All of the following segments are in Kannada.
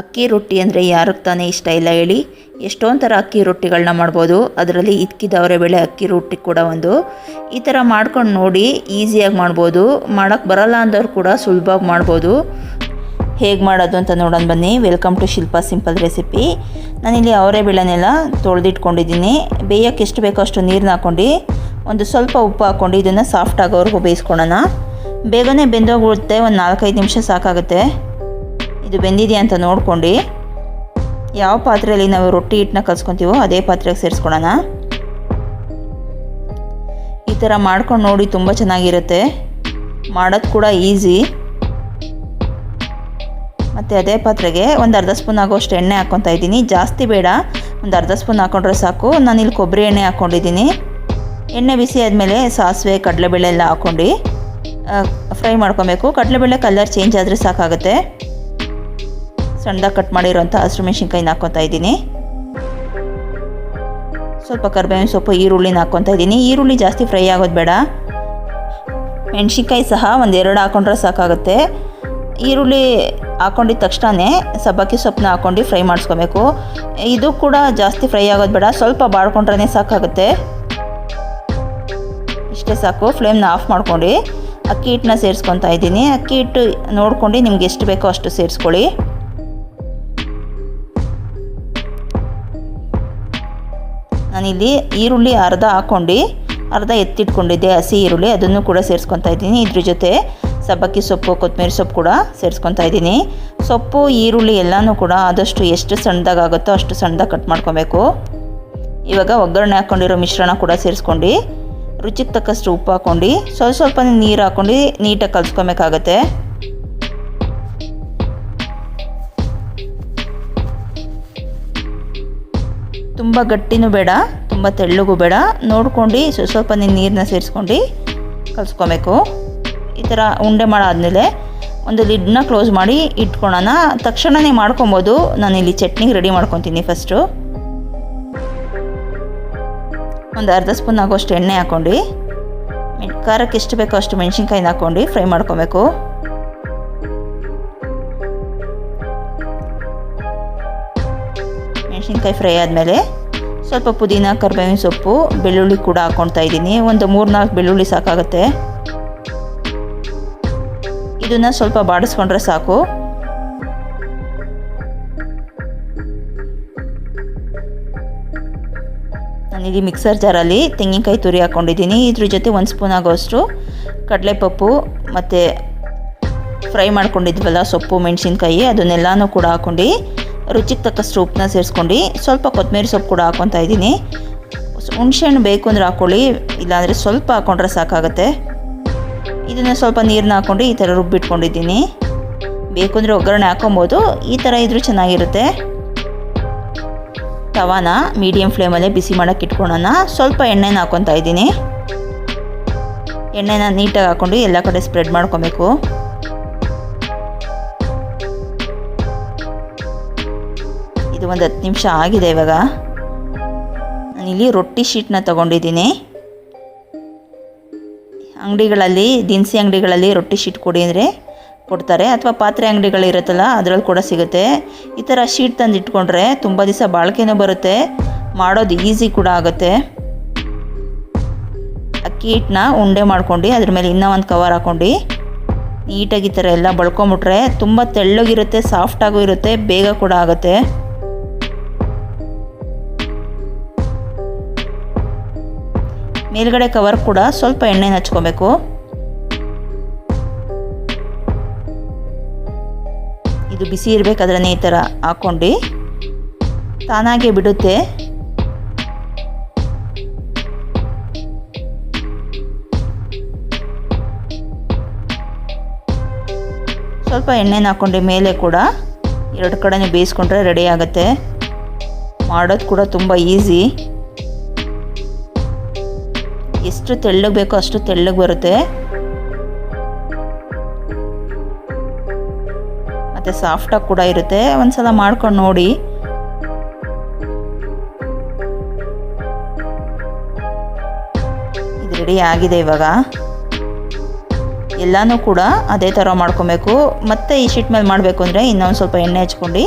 ಅಕ್ಕಿ ರೊಟ್ಟಿ ಅಂದರೆ ಯಾರಿಗೆ ತಾನೇ ಇಷ್ಟ ಇಲ್ಲ ಹೇಳಿ. ಎಷ್ಟೊಂದು ಥರ ಅಕ್ಕಿ ರೊಟ್ಟಿಗಳನ್ನ ಮಾಡ್ಬೋದು. ಅದರಲ್ಲಿ ಇದ್ಕಿದವರೆ ಬೆಳೆ ಅಕ್ಕಿ ರೊಟ್ಟಿ ಕೂಡ ಒಂದು. ಈ ಥರ ಮಾಡ್ಕೊಂಡು ನೋಡಿ ಈಸಿಯಾಗಿ ಮಾಡ್ಬೋದು. ಮಾಡೋಕ್ಕೆ ಬರಲ್ಲ ಅಂದವ್ರು ಕೂಡ ಸುಲಭವಾಗಿ ಮಾಡ್ಬೋದು. ಹೇಗೆ ಮಾಡೋದು ಅಂತ ನೋಡೋಣ ಬನ್ನಿ. Welcome to Shilpa simple recipe. ನಾನಿಲ್ಲಿ ಅವರೆ ಬೆಳೆನೆಲ್ಲ ತೊಳೆದಿಟ್ಕೊಂಡಿದ್ದೀನಿ. ಬೇಯೋಕ್ಕೆ ಎಷ್ಟು ಬೇಕೋ ಅಷ್ಟು ನೀರನ್ನ ಹಾಕ್ಕೊಂಡು ಒಂದು ಸ್ವಲ್ಪ ಉಪ್ಪು ಹಾಕ್ಕೊಂಡು ಇದನ್ನು ಸಾಫ್ಟ್ ಆಗೋವರೆಗೂ ಬೇಯಿಸ್ಕೊಳ್ಳೋಣ ಬೇಗನೆ ಬೆಂದೋಗುತ್ತೆ ಒಂದು ನಾಲ್ಕೈದು ನಿಮಿಷ ಸಾಕಾಗುತ್ತೆ. ಇದು ಬೆಂದಿದೆಯಾ ಅಂತ ನೋಡ್ಕೊಂಡು ಯಾವ ಪಾತ್ರೆಯಲ್ಲಿ ನಾವು ರೊಟ್ಟಿ ಹಿಟ್ಟನ್ನ ಕಲ್ಸ್ಕೊತೀವೋ ಅದೇ ಪಾತ್ರೆಗೆ ಸೇರಿಸ್ಕೊಳ್ಳೋಣ. ಈ ಥರ ಮಾಡ್ಕೊಂಡು ನೋಡಿ ತುಂಬ ಚೆನ್ನಾಗಿರುತ್ತೆ. ಮಾಡೋದು ಕೂಡ ಈಸಿ. ಮತ್ತು ಅದೇ ಪಾತ್ರೆಗೆ ಒಂದು ಅರ್ಧ ಸ್ಪೂನ್ ಆಗೋಷ್ಟು ಎಣ್ಣೆ ಹಾಕ್ಕೊತಾ ಇದ್ದೀನಿ. ಜಾಸ್ತಿ ಬೇಡ. ಒಂದು ಅರ್ಧ ಸ್ಪೂನ್ ಹಾಕ್ಕೊಂಡ್ರೆ ಸಾಕು. ನಾನು ಇಲ್ಲಿ ಕೊಬ್ಬರಿ ಎಣ್ಣೆ ಹಾಕ್ಕೊಂಡಿದ್ದೀನಿ ಎಣ್ಣೆ ಬಿಸಿ ಆದಮೇಲೆ ಸಾಸಿವೆ, ಕಡಲೆಬೇಳೆ ಎಲ್ಲ ಹಾಕ್ಕೊಂಡು ಫ್ರೈ ಮಾಡ್ಕೊಬೇಕು. ಕಡಲೆಬೇಳೆ ಕಲರ್ ಚೇಂಜ್ ಆದರೆ ಸಾಕಾಗುತ್ತೆ. ಸಣ್ಣದಾಗಿ ಕಟ್ ಮಾಡಿರೋಂಥ ಹಸಿರು ಮೆಣಸಿನ್ಕಾಯಿನ ಹಾಕ್ಕೊತಾ ಇದ್ದೀನಿ. ಸ್ವಲ್ಪ ಕರ್ಬೇವಿನ ಸೊಪ್ಪು, ಈರುಳ್ಳಿನ ಹಾಕ್ಕೊತಾ ಇದ್ದೀನಿ. ಈರುಳ್ಳಿ ಜಾಸ್ತಿ ಫ್ರೈ ಆಗೋದು ಬೇಡ. ಮೆಣಸಿನ್ಕಾಯಿ ಸಹ ಒಂದೆರಡು ಹಾಕ್ಕೊಂಡ್ರೆ ಸಾಕಾಗುತ್ತೆ. ಈರುಳ್ಳಿ ಹಾಕ್ಕೊಂಡಿದ್ದ ತಕ್ಷಣವೇ ಸಬ್ಬಕ್ಕಿ ಸೊಪ್ಪನ್ನ ಹಾಕ್ಕೊಂಡು ಫ್ರೈ ಮಾಡಿಸ್ಕೋಬೇಕು. ಇದು ಕೂಡ ಜಾಸ್ತಿ ಫ್ರೈ ಆಗೋದು ಬೇಡ, ಸ್ವಲ್ಪ ಬಾಡ್ಕೊಂಡ್ರೆ ಸಾಕಾಗುತ್ತೆ. ಇಷ್ಟೇ ಸಾಕು, ಫ್ಲೇಮ್ನ ಆಫ್ ಮಾಡ್ಕೊಂಡು ಅಕ್ಕಿ ಹಿಟ್ಟನ್ನ ಸೇರಿಸ್ಕೊತಾ ಇದ್ದೀನಿ. ಅಕ್ಕಿ ಹಿಟ್ಟು ನೋಡ್ಕೊಂಡು ನಿಮ್ಗೆ ಎಷ್ಟು ಬೇಕೋ ಅಷ್ಟು ಸೇರಿಸ್ಕೊಳ್ಳಿ. ನಾನಿಲ್ಲಿ ಈರುಳ್ಳಿ ಅರ್ಧ ಹಾಕ್ಕೊಂಡು, ಅರ್ಧ ಎತ್ತಿಟ್ಕೊಂಡಿದ್ದೆ ಹಸಿ ಈರುಳ್ಳಿ, ಅದನ್ನು ಕೂಡ ಸೇರಿಸ್ಕೊತಾ ಇದ್ದೀನಿ. ಇದ್ರ ಜೊತೆ ಸಬ್ಬಕ್ಕಿ ಸೊಪ್ಪು, ಕೊತ್ತಂಬರಿ ಸೊಪ್ಪು ಕೂಡ ಸೇರಿಸ್ಕೊತಾ ಇದ್ದೀನಿ. ಸೊಪ್ಪು, ಈರುಳ್ಳಿ ಎಲ್ಲನೂ ಕೂಡ ಆದಷ್ಟು ಎಷ್ಟು ಸಣ್ಣದಾಗುತ್ತೋ ಅಷ್ಟು ಸಣ್ಣದಾಗಿ ಕಟ್ ಮಾಡ್ಕೊಬೇಕು. ಇವಾಗ ಒಗ್ಗರಣೆ ಹಾಕ್ಕೊಂಡಿರೋ ಮಿಶ್ರಣ ಕೂಡ ಸೇರಿಸ್ಕೊಂಡು, ರುಚಿಗೆ ತಕ್ಕಷ್ಟು ಉಪ್ಪು ಹಾಕ್ಕೊಂಡು, ಸ್ವಲ್ಪ ಸ್ವಲ್ಪ ನೀರು ಹಾಕ್ಕೊಂಡು ನೀಟಾಗಿ ಕಲಿಸ್ಕೊಬೇಕಾಗತ್ತೆ. ತುಂಬ ಗಟ್ಟಿನೂ ಬೇಡ, ತುಂಬ ತೆಳ್ಳಗೂ ಬೇಡ. ನೋಡ್ಕೊಂಡು ಸ್ವಲ್ಪ ಸ್ವಲ್ಪ ನೀರನ್ನ ಸೇರಿಸ್ಕೊಂಡು ಕಲಿಸ್ಕೊಬೇಕು. ಈ ಥರ ಉಂಡೆ ಮಾಡಾದಮೇಲೆ ಒಂದು ಲಿಡ್ನ ಕ್ಲೋಸ್ ಮಾಡಿ ಇಟ್ಕೊಳೋಣ. ತಕ್ಷಣವೇ ಮಾಡ್ಕೊಬೋದು. ನಾನಿಲ್ಲಿ ಚಟ್ನಿಗೆ ರೆಡಿ ಮಾಡ್ಕೊತೀನಿ ಫಸ್ಟು. ಒಂದು ಅರ್ಧ ಸ್ಪೂನ್ ಆಗೋಷ್ಟು ಎಣ್ಣೆ ಹಾಕ್ಕೊಂಡು ಖಾರಕ್ಕೆ ಎಷ್ಟು ಬೇಕೋ ಅಷ್ಟು ಮೆಣಸಿನ್ಕಾಯಿನ ಹಾಕ್ಕೊಂಡು ಫ್ರೈ ಮಾಡ್ಕೊಬೇಕು. ಮೆಣಸಿನ್ಕಾಯಿ ಫ್ರೈ ಆದಮೇಲೆ ಸ್ವಲ್ಪ ಪುದೀನ, ಕರ್ಬೇವಿನ ಸೊಪ್ಪು, ಬೆಳ್ಳುಳ್ಳಿ ಕೂಡ ಹಾಕ್ಕೊಳ್ತಾ ಇದ್ದೀನಿ. ಒಂದು ಮೂರು ನಾಲ್ಕು ಬೆಳ್ಳುಳ್ಳಿ ಸಾಕಾಗುತ್ತೆ. ಇದನ್ನು ಸ್ವಲ್ಪ ಬಾಡಿಸ್ಕೊಂಡ್ರೆ ಸಾಕು. ನಾನಿಲ್ಲಿ ಮಿಕ್ಸರ್ ಜಾರಲ್ಲಿ ತೆಂಗಿನಕಾಯಿ ತುರಿ ಹಾಕ್ಕೊಂಡಿದ್ದೀನಿ ಇದ್ರ ಜೊತೆ ಒಂದು ಸ್ಪೂನ್ ಆಗೋಷ್ಟು ಕಡಲೆಪಪ್ಪು ಮತ್ತು ಫ್ರೈ ಮಾಡ್ಕೊಂಡಿದ್ವಲ್ಲ ಸೊಪ್ಪು, ಮೆಣಸಿನ್ಕಾಯಿ, ಅದನ್ನೆಲ್ಲನೂ ಕೂಡ ಹಾಕ್ಕೊಂಡು ರುಚಿಗೆ ತಕ್ಕಷ್ಟು ಉಪ್ಪನ್ನ ಸೇರಿಸ್ಕೊಂಡು ಸ್ವಲ್ಪ ಕೊತ್ತಂಬರಿ ಸೊಪ್ಪು ಕೂಡ ಹಾಕ್ಕೊತಾ ಇದ್ದೀನಿ. ಹುಣ್ಸೆಹಣ್ಣು ಬೇಕು ಅಂದರೆ ಹಾಕ್ಕೊಳ್ಳಿ, ಇಲ್ಲಾಂದರೆ ಸ್ವಲ್ಪ ಹಾಕ್ಕೊಂಡ್ರೆ ಸಾಕಾಗುತ್ತೆ. ಇದನ್ನು ಸ್ವಲ್ಪ ನೀರನ್ನ ಹಾಕ್ಕೊಂಡು ಈ ಥರ ರುಬ್ಬಿಟ್ಕೊಂಡಿದ್ದೀನಿ. ಬೇಕು ಅಂದರೆ ಒಗ್ಗರಣೆ ಹಾಕೊಬೋದು ಈ ಥರ ಇದ್ರೂ ಚೆನ್ನಾಗಿರುತ್ತೆ. ತವಾನ ಮೀಡಿಯಂ ಫ್ಲೇಮಲ್ಲೇ ಬಿಸಿ ಮಾಡೋಕ್ಕೆ ಇಟ್ಕೊಳ್ಳೋಣ. ಸ್ವಲ್ಪ ಎಣ್ಣೆನ ಹಾಕ್ಕೊತಾ ಇದ್ದೀನಿ. ಎಣ್ಣೆನ ನೀಟಾಗಿ ಹಾಕ್ಕೊಂಡು ಎಲ್ಲ ಕಡೆ ಸ್ಪ್ರೆಡ್ ಮಾಡ್ಕೊಬೇಕು. ಇದು ಒಂದು ಹತ್ತು ನಿಮಿಷ ಆಗಿದೆ ಇವಾಗ. ಇಲ್ಲಿ ರೊಟ್ಟಿ ಶೀಟ್ನ ತೊಗೊಂಡಿದ್ದೀನಿ. ಅಂಗಡಿಗಳಲ್ಲಿ, ದಿನಸಿ ಅಂಗಡಿಗಳಲ್ಲಿ ರೊಟ್ಟಿ ಶೀಟ್ ಕೊಡಿ ಅಂದರೆ ಕೊಡ್ತಾರೆ. ಅಥವಾ ಪಾತ್ರೆ ಅಂಗಡಿಗಳಿರುತ್ತಲ್ಲ ಅದರಲ್ಲಿ ಕೂಡ ಸಿಗುತ್ತೆ. ಈ ಥರ ಶೀಟ್ ತಂದು ಇಟ್ಕೊಂಡ್ರೆ ತುಂಬ ದಿವಸ ಬಾಳಿಕೆನೂ ಬರುತ್ತೆ. ಮಾಡೋದು ಈಸಿ ಕೂಡ ಆಗುತ್ತೆ. ಅಕ್ಕಿ ಹಿಟ್ಟನ್ನ ಉಂಡೆ ಮಾಡ್ಕೊಂಡು, ಅದ್ರ ಮೇಲೆ ಇನ್ನೂ ಒಂದು ಕವರ್ ಹಾಕ್ಕೊಂಡು ನೀಟಾಗಿ ಈ ಥರ ಎಲ್ಲ ಬಳ್ಕೊಂಬಿಟ್ರೆ ತುಂಬ ತೆಳ್ಳಗಿರುತ್ತೆ ಸಾಫ್ಟಾಗೂ ಇರುತ್ತೆ, ಬೇಗ ಕೂಡ ಆಗುತ್ತೆ. ಮೇಲ್ಗಡೆ ಕವರ್ ಕೂಡ ಸ್ವಲ್ಪ ಎಣ್ಣೆನ ಹಚ್ಕೋಬೇಕು. ಇದು ಬಿಸಿ ಇರಬೇಕಾದ್ರೆ ಈ ಥರ ಹಾಕ್ಕೊಂಡು. ತಾನಾಗೆ ಬಿಡುತ್ತೆ. ಸ್ವಲ್ಪ ಎಣ್ಣೆನ ಹಾಕ್ಕೊಂಡು ಮೇಲೆ ಕೂಡ ಎರಡು ಕಡೆನೂ ಬೇಯಿಸ್ಕೊಂಡ್ರೆ ರೆಡಿ ಆಗುತ್ತೆ. ಮಾಡೋದು ಕೂಡ ತುಂಬ ಈಸಿ ಎಷ್ಟು ತೆಳ್ಳಗೆ ಬೇಕೋ ಅಷ್ಟು ತೆಳ್ಳಗೆ ಬರುತ್ತೆ. ಮತ್ತು ಸಾಫ್ಟಾಗಿ ಕೂಡ ಇರುತ್ತೆ. ಒಂದ್ಸಲ ಮಾಡ್ಕೊಂಡು ನೋಡಿ. ಇದು ರೆಡಿ ಆಗಿದೆ ಇವಾಗ. ಎಲ್ಲನೂ ಕೂಡ ಅದೇ ಥರ ಮಾಡ್ಕೊಬೇಕು. ಮತ್ತು ಈ ಶೀಟ್ ಮೇಲೆ ಮಾಡಬೇಕು ಅಂದರೆ ಇನ್ನೊಂದು ಸ್ವಲ್ಪ ಎಣ್ಣೆ ಹಚ್ಕೊಂಡು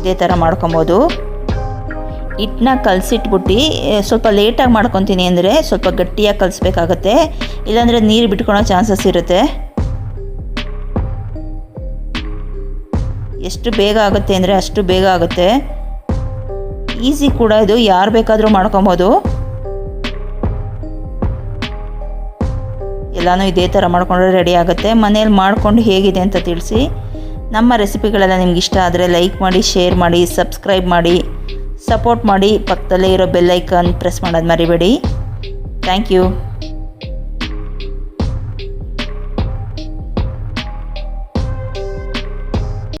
ಇದೇ ಥರ ಮಾಡ್ಕೊಬೋದು. ಹಿಟ್ಟನ್ನ ಕಲಸಿಟ್ಬಿಟ್ಟು ಸ್ವಲ್ಪ ಲೇಟಾಗಿ ಮಾಡ್ಕೊತೀನಿ ಅಂದರೆ ಸ್ವಲ್ಪ ಗಟ್ಟಿಯಾಗಿ ಕಲಿಸ್ಬೇಕಾಗತ್ತೆ. ಇಲ್ಲಾಂದರೆ ನೀರು ಬಿಟ್ಕೊಳೋ ಚಾನ್ಸಸ್ ಇರುತ್ತೆ. ಎಷ್ಟು ಬೇಗ ಆಗುತ್ತೆ ಅಂದರೆ ಅಷ್ಟು ಬೇಗ ಆಗುತ್ತೆ. ಈಸಿ ಕೂಡ ಇದು, ಯಾರು ಬೇಕಾದರೂ ಮಾಡ್ಕೊಬೋದು. ಎಲ್ಲನೂ ಇದೇ ಥರ ಮಾಡಿಕೊಂಡ್ರೆ ರೆಡಿ ಆಗುತ್ತೆ. ಮನೇಲಿ ಮಾಡಿಕೊಂಡು ಹೇಗಿದೆ ಅಂತ ತಿಳಿಸಿ. ನಮ್ಮ ರೆಸಿಪಿಗಳೆಲ್ಲ ನಿಮ್ಗೆ ಇಷ್ಟ ಆದರೆ ಲೈಕ್ ಮಾಡಿ ಶೇರ್ ಮಾಡಿ ಸಬ್ಸ್ಕ್ರೈಬ್ ಮಾಡಿ. ಸಪೋರ್ಟ್ ಮಾಡಿ ಪಕ್ಕದಲ್ಲೇ ಇರೋ ಬೆಲ್ಲೈಕನ್ ಪ್ರೆಸ್ ಮಾಡೋದು ಮರಿಬೇಡಿ. Thank you.